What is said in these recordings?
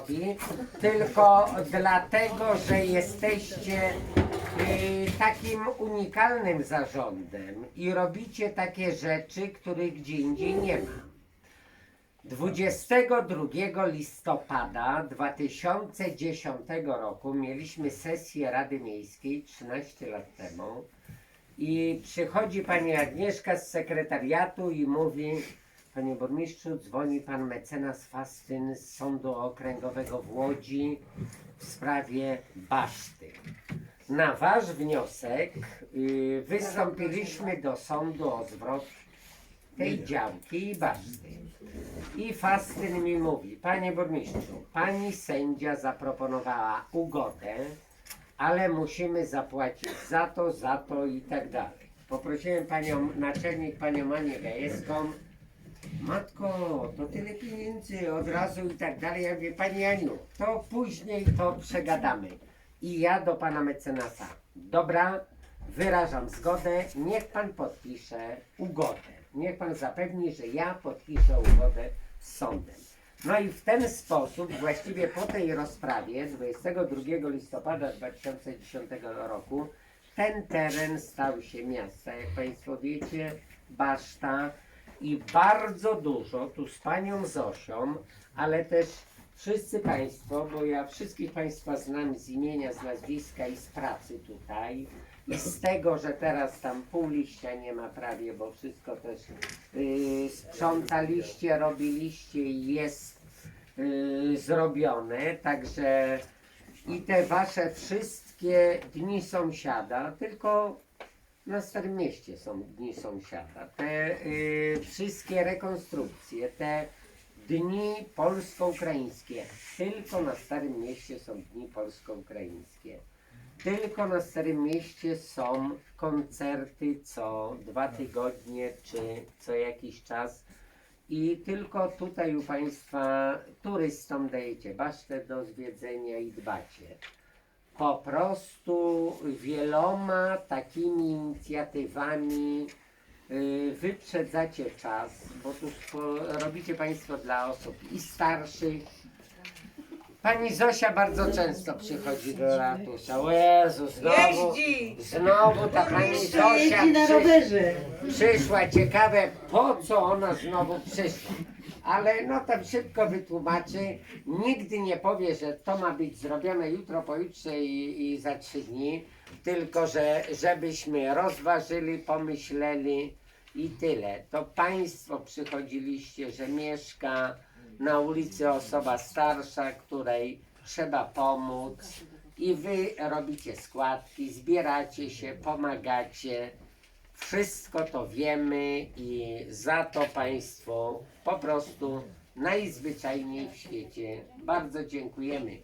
robi, tylko dlatego, że jesteście y, takim unikalnym zarządem i robicie takie rzeczy, których gdzie indziej nie ma. 22 listopada 2010 roku mieliśmy sesję Rady Miejskiej 13 lat temu i przychodzi pani Agnieszka z sekretariatu i mówi Panie burmistrzu, dzwoni pan mecenas Fastyn z Sądu Okręgowego w Łodzi w sprawie baszty. Na wasz wniosek y, wystąpiliśmy do sądu o zwrot tej działki i baszty. I Fastyn mi mówi, panie burmistrzu, pani sędzia zaproponowała ugodę, ale musimy zapłacić za to, za to i tak dalej. Poprosiłem panią naczelnik, panią Manię Gajewską, matko, to tyle pieniędzy od razu i tak dalej. Ja mówię, pani Aniu, to później to przegadamy. I ja do pana mecenasa, dobra, wyrażam zgodę, niech pan podpisze ugodę. Niech pan zapewni, że ja podpiszę ugodę z sądem. No i w ten sposób, właściwie po tej rozprawie 22 listopada 2010 roku, ten teren stał się miasta, jak Państwo wiecie, baszta i bardzo dużo tu z Panią Zosią, ale też wszyscy Państwo, bo ja wszystkich Państwa znam z imienia, z nazwiska i z pracy tutaj. I z tego, że teraz tam pół liścia nie ma prawie, bo wszystko też yy, sprzątaliście, robiliście i jest yy, zrobione, także i te wasze wszystkie dni sąsiada, tylko na Starym Mieście są dni sąsiada. Te y, wszystkie rekonstrukcje, te dni polsko-ukraińskie, tylko na Starym Mieście są dni polsko-ukraińskie. Tylko na Starym Mieście są koncerty co dwa tygodnie czy co jakiś czas. I tylko tutaj u Państwa turystom dajecie basztę do zwiedzenia i dbacie po prostu wieloma takimi inicjatywami y, wyprzedzacie czas, bo tu robicie Państwo dla osób i starszych. Pani Zosia bardzo często przychodzi do ratusza. O Jezu, znowu, Jeździ! znowu ta pani Zosia przyszła, ciekawe po co ona znowu przyszła. Ale no to szybko wytłumaczy, nigdy nie powie, że to ma być zrobione jutro, pojutrze i, i za trzy dni, tylko że żebyśmy rozważyli, pomyśleli i tyle. To Państwo przychodziliście, że mieszka na ulicy osoba starsza, której trzeba pomóc i Wy robicie składki, zbieracie się, pomagacie. Wszystko to wiemy i za to Państwu po prostu najzwyczajniej w świecie bardzo dziękujemy.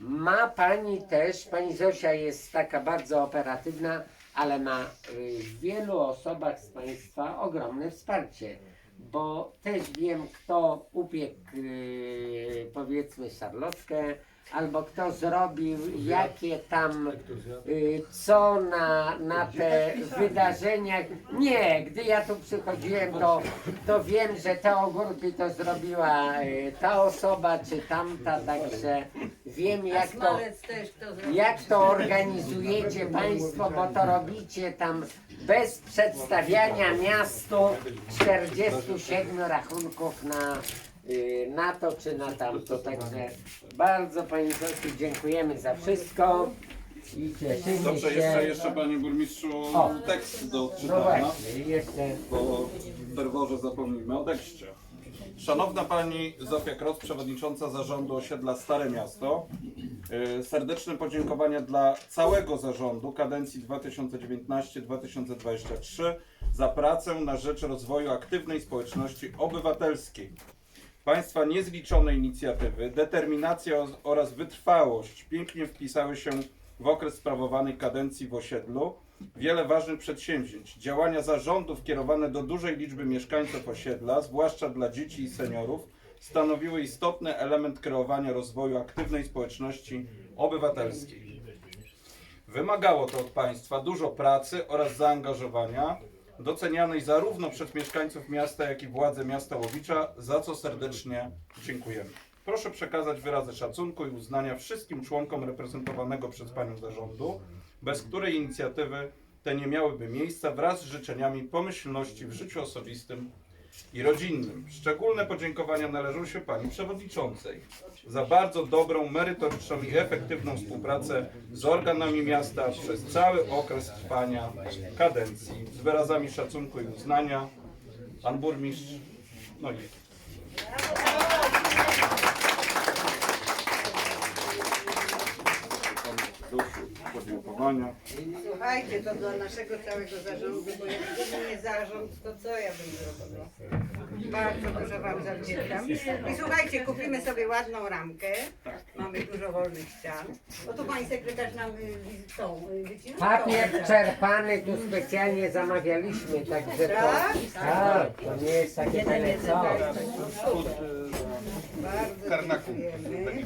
Ma Pani też, Pani Zosia jest taka bardzo operatywna, ale ma y, w wielu osobach z Państwa ogromne wsparcie, bo też wiem, kto upiekł y, powiedzmy szarlotkę, albo kto zrobił jakie tam y, co na, na te wydarzenia. Nie, gdy ja tu przychodziłem, to, to wiem, że te ogórki to zrobiła y, ta osoba czy tamta, także wiem jak to, Smalec też to zrobił. jak to organizujecie Państwo, bo to robicie tam bez przedstawiania miastu 47 rachunków na, y, na to czy na tamto. Także bardzo Pani Zosiu dziękujemy za wszystko i cieszymy Dobrze, się. jeszcze, jeszcze panie burmistrzu O. tekst do No odczytania, właśnie, jeszcze bo w ferworze zapomnimy o tekście. Szanowna Pani Zofia Kros, Przewodnicząca Zarządu Osiedla Stare Miasto. Yy, Serdeczne podziękowania dla całego zarządu kadencji 2019-2023 za pracę na rzecz rozwoju aktywnej społeczności obywatelskiej. Państwa niezliczone inicjatywy, determinacja oraz wytrwałość pięknie wpisały się w okres sprawowanej kadencji w osiedlu. Wiele ważnych przedsięwzięć, działania zarządów kierowane do dużej liczby mieszkańców osiedla, zwłaszcza dla dzieci i seniorów, stanowiły istotny element kreowania rozwoju aktywnej społeczności obywatelskiej. Wymagało to od Państwa dużo pracy oraz zaangażowania, docenianej zarówno przez mieszkańców miasta, jak i władze miasta Łowicza, za co serdecznie dziękujemy. proszę przekazać wyrazy szacunku i uznania wszystkim członkom reprezentowanego przez Panią zarządu, bez której inicjatywy te nie miałyby miejsca wraz z życzeniami pomyślności w życiu osobistym i rodzinnym. Szczególne podziękowania należą się Pani Przewodniczącej za bardzo dobrą, merytoryczną i efektywną współpracę z organami miasta przez cały okres trwania kadencji. Z wyrazami szacunku i uznania Pan Burmistrz no podziękowania. Słuchajcie, to dla naszego całego zarządu, bo jak nie zarząd, to co ja bym zrobiła? Bardzo dużo Wam zawdzięczam. I słuchajcie, kupimy sobie ładną ramkę. Mamy dużo wolnych ścian. Bo tu Pani Sekretarz nam y, y, tą y. Papier czerpany tu specjalnie zamawialiśmy, także Tak? to, tak, to nie jest takie byle co. Bardzo dziękujemy.